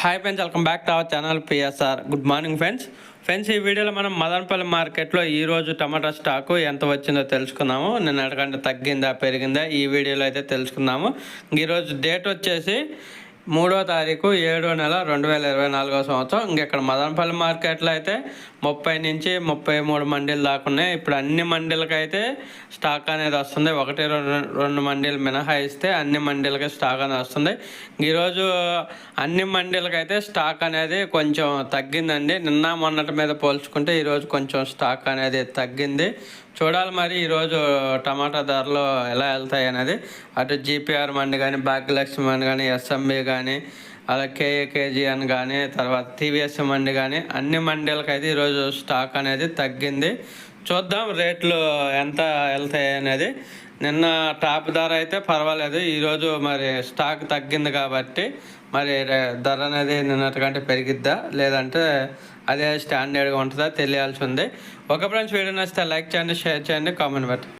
Hi friends welcome back to our channel PSR good morning friends friends ఈ వీడియోలో మనం మదనపల్లి మార్కెట్లో ఈరోజు టమాటా స్టాకు ఎంత వచ్చిందో తెలుసుకుందాము అడగంటే తగ్గిందా పెరిగిందా ఈ వీడియోలో అయితే తెలుసుకుందాము ఈరోజు డేట్ వచ్చేసి మూడో తారీఖు ఏడో నెల రెండు వేల ఇరవై నాలుగో సంవత్సరం. ఇంకెక్కడ మదనపల్లి మార్కెట్లో అయితే ముప్పై నుంచి ముప్పై మూడు మండీలు దాకా ఉన్నాయి. ఇప్పుడు అన్ని మండీలకైతే స్టాక్ అనేది వస్తుంది. ఒకటి రెండు రెండు మండీలు మినహాయిస్తే అన్ని మండీలకి స్టాక్ అనేది వస్తుంది. ఈరోజు అన్ని మండీలకైతే స్టాక్ అనేది కొంచెం తగ్గిందండి. నిన్న మొన్నటి మీద పోల్చుకుంటే ఈరోజు కొంచెం స్టాక్ అనేది తగ్గింది. చూడాలి మరి ఈరోజు టమాటా ధరలు ఎలా వెళ్తాయి అనేది. అటు జీపీఆర్ మండి కానీ భాగ్యలక్ష్మి మండి కానీ ఎస్ఎంబి కానీ అలా కేఏకేజీ అని కానీ తర్వాత టీవీఎస్ మండి కానీ అన్ని మండీలకి అయితే ఈరోజు స్టాక్ అనేది తగ్గింది. చూద్దాం రేట్లు ఎంత వెళ్తాయి అనేది. నిన్న టాప్ ధర అయితే పర్వాలేదు. ఈరోజు మరి స్టాక్ తగ్గింది కాబట్టి మరి ధర అనేది నిన్నటికంటే పెరిగిద్దా? లేదంటే అదే స్టాండర్డ్గా ఉంటుందా? తెలియాల్సి ఉంది. ఒక ఫ్రెండ్స్ వీడియో నచ్చితే లైక్ చేయండి షేర్ చేయండి కామెంట్ పెట్టండి.